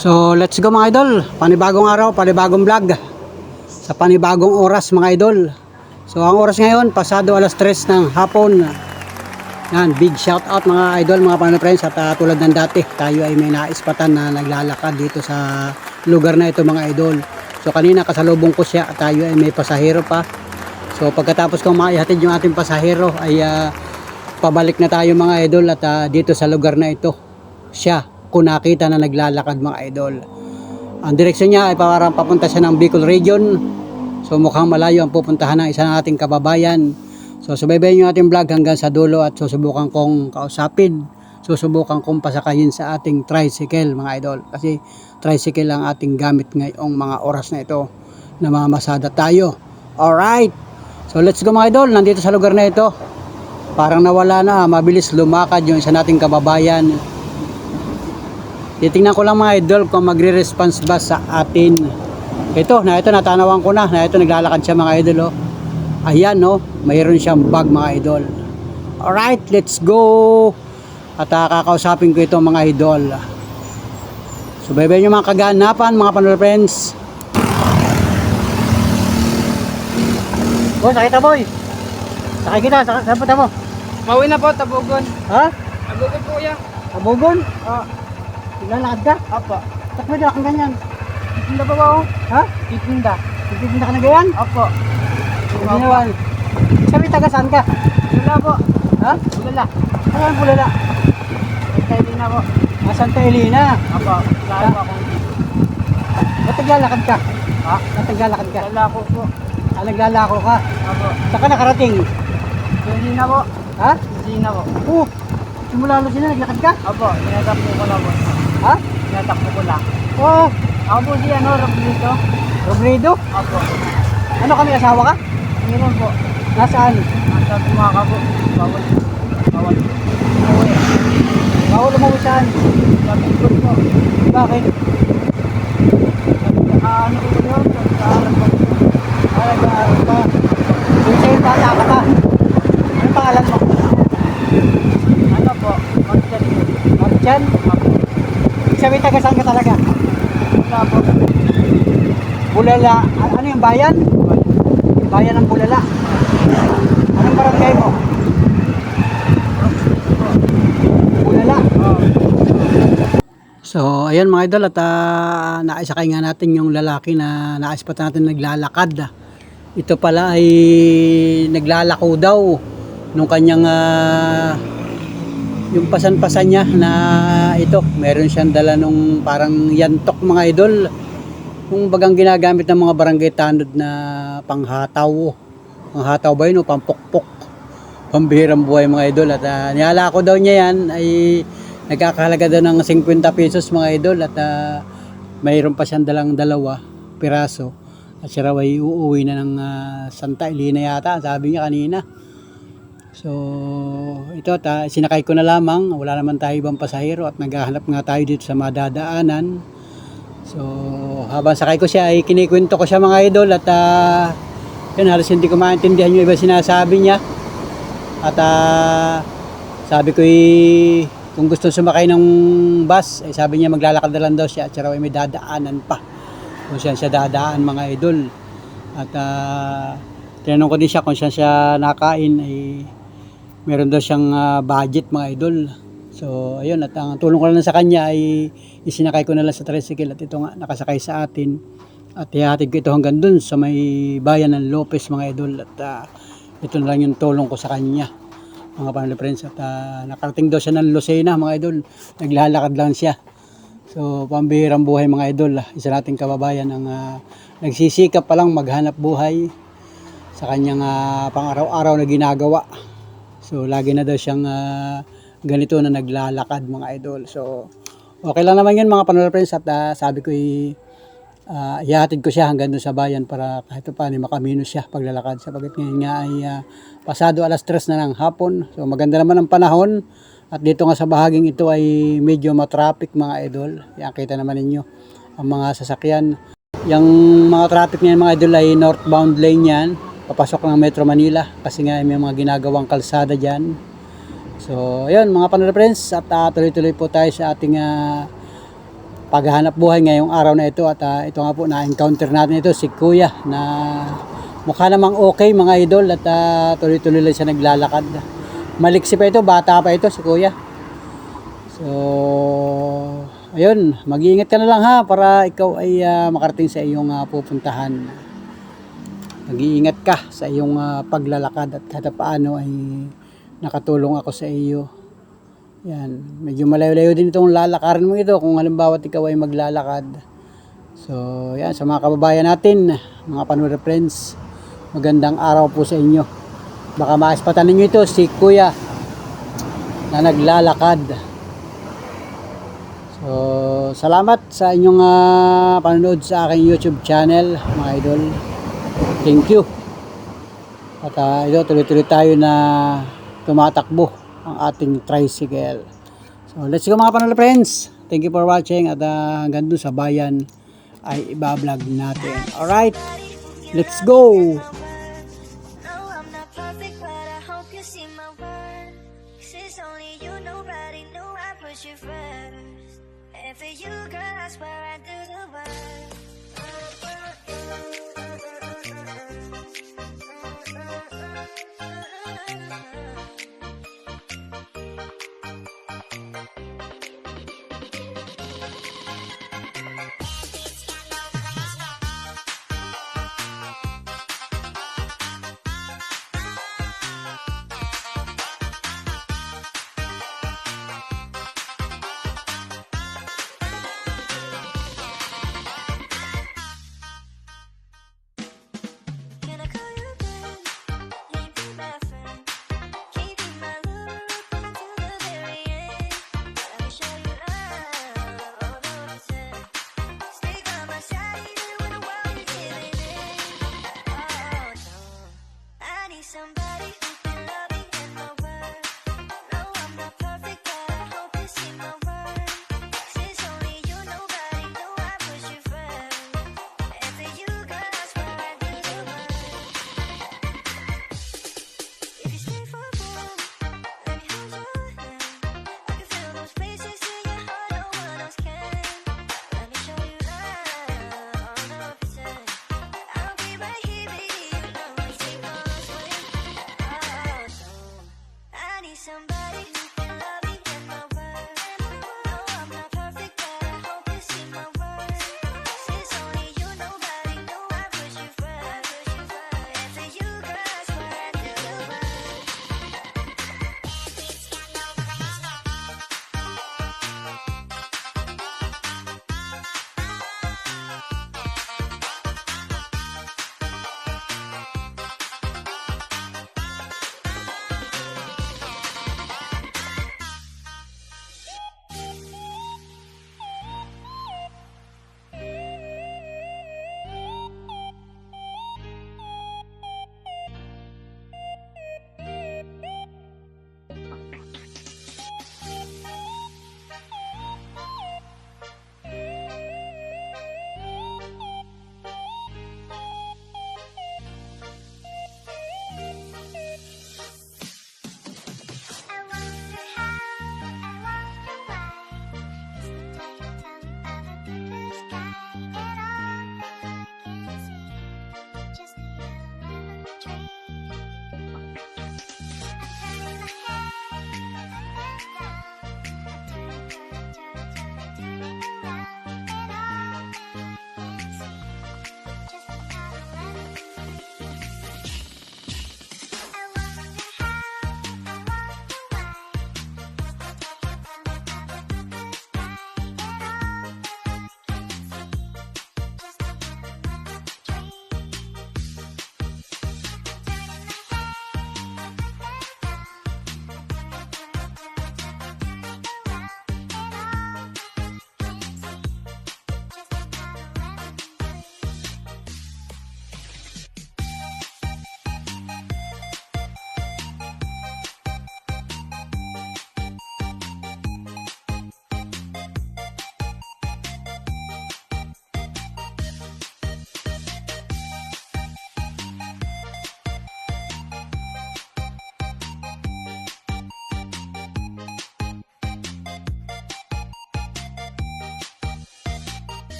So, let's go mga idol. Panibagong araw, panibagong vlog. Sa panibagong oras mga idol. So, ang oras ngayon, pasado alas 3 ng hapon. Yan, big shout out mga idol, mga panay friends. At ah, tulad ng dati, tayo ay may naispatan na naglalakad dito sa lugar na ito mga idol. So, kanina kasalubong ko siya tayo ay may pasahero pa. So, pagkatapos kong maihatid yung ating pasahero ay ah, pabalik na tayo mga idol at ah, dito sa lugar na ito. Siya, kung nakita na naglalakad mga idol. Ang direksyon niya ay parang papunta siya ng Bicol Region. So mukhang malayo ang pupuntahan ng isa ng ating kababayan. So subaybayin yung ating vlog hanggang sa dulo at susubukan kong kausapin. Susubukan kong pasakayin sa ating tricycle mga idol. Kasi tricycle ang ating gamit ngayong mga oras na ito na mamasada tayo. Alright! So let's go mga idol. Nandito sa lugar na ito. Parang nawala na. Mabilis lumakad yung isa nating kababayan. Titingnan ko lang mga idol kung magre-response ba sa atin. Ito, na ito natanawan ko na, na ito naglalakad siya mga idol oh. Ayan no, mayroon siyang bag mga idol. Alright, let's go. At uh, kakausapin ko ito mga idol. So bye nyo mga kaganapan mga panol friends. Boy, sakita boy. Sakay kita, sakay, punta mo? Mauwi na po, Tabugon. Ha? Tabugon po yan. Kabugon? Ah, Naglalakad ka? apa. Ba't mo kang ganyan? Titinda pa ba ako? Ha? Titinda. Titinda ka na ganyan? Apo. Ginawan. Sabi taga saan ka? Wala po. Ha? Wala. Ano ang pulala? Tayo din ako. Ah, Santa Elena. Apo. Wala po ako. Ba't naglalakad ka? Ha? Ba't naglalakad ka? Wala po po. Ah, naglalako ka. Apo. Saan ka nakarating? Hindi na po. Ha? Hindi na po. Oo. Simula ano sila, naglakad ka? Apo. Tinatakbo ko na po. Ha? Tinatakbo ko na. Oo. Ako po si ano, Rob dito. Robredo. Apo. Ano kami asawa ka? Meron po. Nasaan? Nasa tumaka po. Bawal. Bawal. Umuwi. Bawal umuwi saan? Ko po. Bakit? Ah, ano po yun? Sa alam. Ah, nag-aaral ka. Yung sa'yo bata ka pa. Ano pangalan mo? Ano po? Magdali. Marchan? Sabi taga saan ka talaga? Bulala. Ano yung bayan? Bayan ng Bulala. Anong barangay mo? Bulala. So, ayan mga idol at uh, naisakay nga natin yung lalaki na naispat natin naglalakad. Ito pala ay naglalako daw nung kanyang ah, yung pasan-pasan niya na ito, meron siyang dala nung parang yantok mga idol. Yung bagang ginagamit ng mga barangay tanod na panghataw. Panghataw ba yun o pampukpok? Pambihirang buhay mga idol. At uh, niyala ko daw niya yan ay nagkakahalaga daw ng 50 pesos mga idol. At ah, mayroon pa siyang dalang dalawa piraso. At siya raw ay uuwi na ng ah, Santa Elena yata. Sabi niya kanina. So, ito, ta, sinakay ko na lamang. Wala naman tayo ibang pasahero at naghahanap nga tayo dito sa madadaanan. So, habang sakay ko siya ay kinikwento ko siya mga idol at ah, yun, halos hindi ko maintindihan yung iba sinasabi niya. At ah, sabi ko eh, kung gusto sumakay ng bus, eh, sabi niya maglalakad na lang daw siya at siya ay may dadaanan pa. Kung saan siya dadaan mga idol. At ah, tinanong ko din siya kung saan siya nakain ay meron daw siyang ah, budget mga idol. So, ayun, at ang tulong ko lang sa kanya ay isinakay ko na lang sa tricycle at ito nga, nakasakay sa atin. At ihatid ko ito hanggang dun sa may bayan ng Lopez mga idol. At ah, ito na lang yung tulong ko sa kanya mga family friends. At ah, nakarating daw siya ng Lucena mga idol. Naglalakad lang siya. So, pambihirang buhay mga idol. Isa nating kababayan ang ah, nagsisikap pa lang maghanap buhay sa kanyang ah, pang-araw-araw na ginagawa. So, lagi na daw siyang ah, ganito na naglalakad mga idol. So, okay lang naman yun mga panonood friends at ah, sabi ko i uh, ihatid ko siya hanggang doon sa bayan para kahit pa paano makamino siya paglalakad sapagkat ngayon nga ay ah, pasado alas 3 na ng hapon. So, maganda naman ang panahon at dito nga sa bahaging ito ay medyo matraffic mga idol. Yan, kita naman ninyo ang mga sasakyan. Yung mga traffic niyan mga idol ay northbound lane yan. Papasok ng Metro Manila kasi nga may mga ginagawang kalsada dyan. So, ayun mga panonood friends at ah, tuloy-tuloy po tayo sa ating ah, paghahanap buhay ngayong araw na ito at ah, ito nga po na-encounter natin ito si Kuya na mukha namang okay mga idol at ah, tuloy-tuloy lang siya naglalakad. Maliksi pa ito, bata pa ito si Kuya. So, ayun, mag-iingat ka na lang ha para ikaw ay ah, makarating sa iyong ah, pupuntahan. Mag-iingat ka sa iyong ah, paglalakad at kahit paano ay nakatulong ako sa iyo. Yan, medyo malayo-layo din itong lalakarin mo ito kung halimbawa ikaw ay maglalakad. So, yan, sa mga kababayan natin, mga panura friends, magandang araw po sa inyo. Baka maispatan ninyo ito si Kuya na naglalakad. So, salamat sa inyong ah, panonood sa aking YouTube channel, mga idol. Thank you. At uh, ito, tuloy-tuloy tayo na tumatakbo ang ating tricycle. So, let's go mga panonood friends. Thank you for watching at uh, hanggang dun sa bayan ay ibablog natin. Alright, let's go!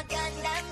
Magandang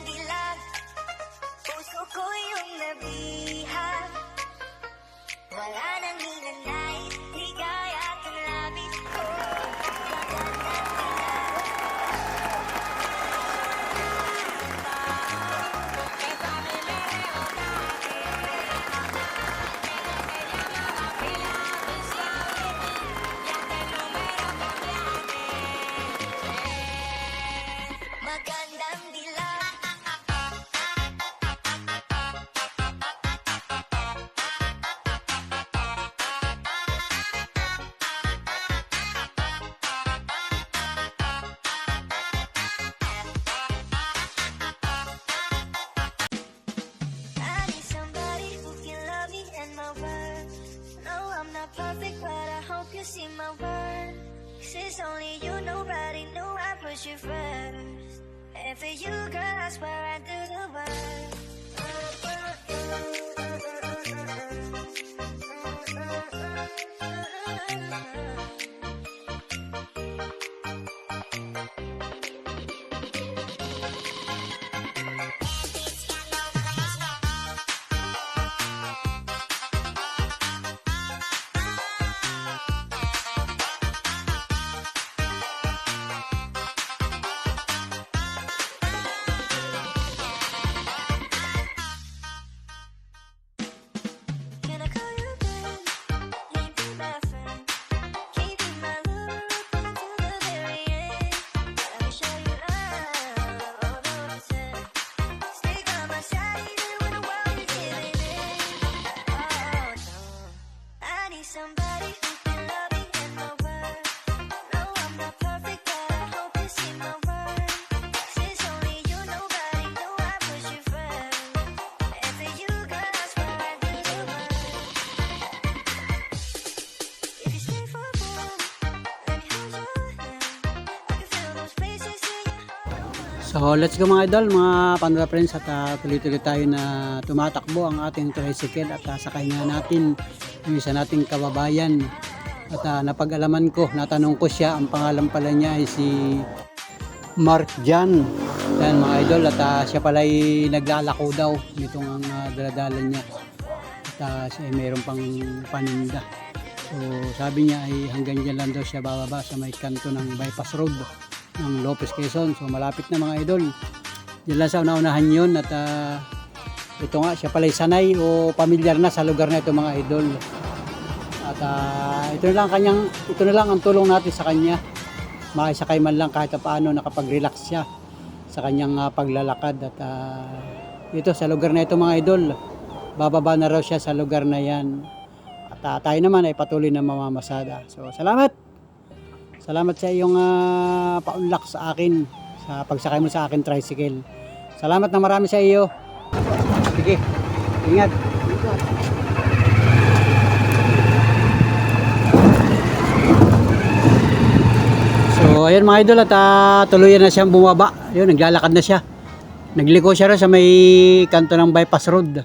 knew I put you first. And for you, girl, I swear I do the work. So let's go mga idol, mga Pandora Friends at ah, tuloy-tuloy tayo na tumatakbo ang ating tricycle at uh, sakay nga natin yung isa nating kababayan. At ah, napag-alaman ko, natanong ko siya, ang pangalan pala niya ay si Mark Jan. Yan mga idol at ah, siya pala ay naglalako daw nitong ang uh, daladala niya. At ah, siya ay mayroon pang paninda. So sabi niya ay hanggang dyan lang daw siya bababa sa may kanto ng bypass road ng Lopez Quezon. So malapit na mga idol. Diyan lang sa una-unahan yun at ah, ito nga siya pala sanay o pamilyar na sa lugar na ito mga idol. At ah, ito na lang kanyang ito na lang ang tulong natin sa kanya. Makisakay man lang kahit paano nakapag-relax siya sa kanyang ah, paglalakad at ah, ito sa lugar na ito mga idol. Bababa na raw siya sa lugar na yan. At ah, tayo naman ay patuloy na mamamasada. So salamat. Salamat sa iyong ah, paunlak sa akin sa pagsakay mo sa akin tricycle. Salamat na marami sa iyo. Sige. Ingat. So ayun mga idol at ah, tuluyan na siyang bumaba. Ayun, naglalakad na siya. Nagliko siya rin sa may kanto ng bypass road.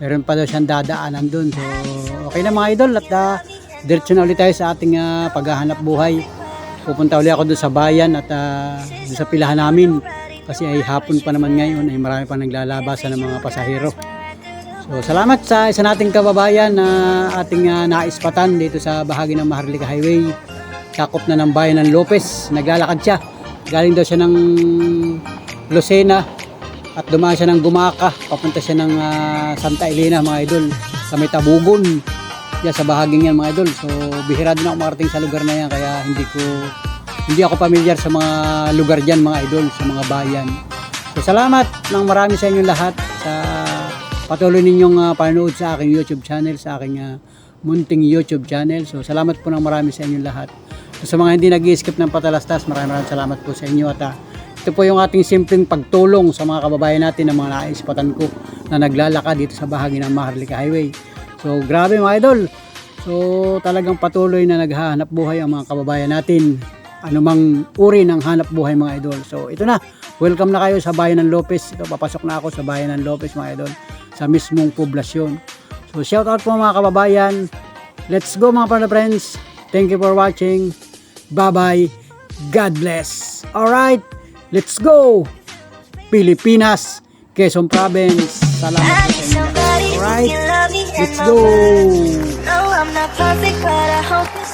Meron pa daw siyang dadaanan dun. So okay na mga idol at uh, diretso na ulit tayo sa ating ah, paghahanap buhay. Pupunta ulit ako doon sa bayan at uh, sa pilahan namin. Kasi ay hapon pa naman ngayon ay marami pa naglalabasan ng mga pasahero. So salamat sa isa nating kababayan na ating ah, naispatan dito sa bahagi ng Maharlika Highway. Sakop na ng bayan ng Lopez. Naglalakad siya. Galing daw siya ng Lucena at dumaan siya ng Gumaka. Papunta siya ng ah, Santa Elena mga idol sa may. Diyan sa bahaging yan mga idol. So bihira din ako makarating sa lugar na yan kaya hindi ko hindi ako familiar sa mga lugar diyan mga idol, sa mga bayan. So salamat ng marami sa inyong lahat sa patuloy ninyong ah, panonood sa aking YouTube channel, sa aking ah, munting YouTube channel. So salamat po ng marami sa inyong lahat. So, sa mga hindi nag-skip ng patalastas, maraming maraming salamat po sa inyo at ah, ito po yung ating simpleng pagtulong sa mga kababayan natin na mga naispatan ko na naglalakad dito sa bahagi ng Maharlika Highway. So grabe mga idol. So talagang patuloy na naghahanap buhay ang mga kababayan natin. Anumang uri ng hanap buhay mga idol. So ito na. Welcome na kayo sa bayan ng Lopez. Ito papasok na ako sa bayan ng Lopez mga idol. Sa mismong poblasyon. So shout out po mga kababayan. Let's go mga partner friends. Thank you for watching. Bye bye. God bless. Alright. Let's go. Pilipinas, Quezon Province. Salamat sa inyo. Alright, can love me and let's go! No, I'm not perfect, but I hope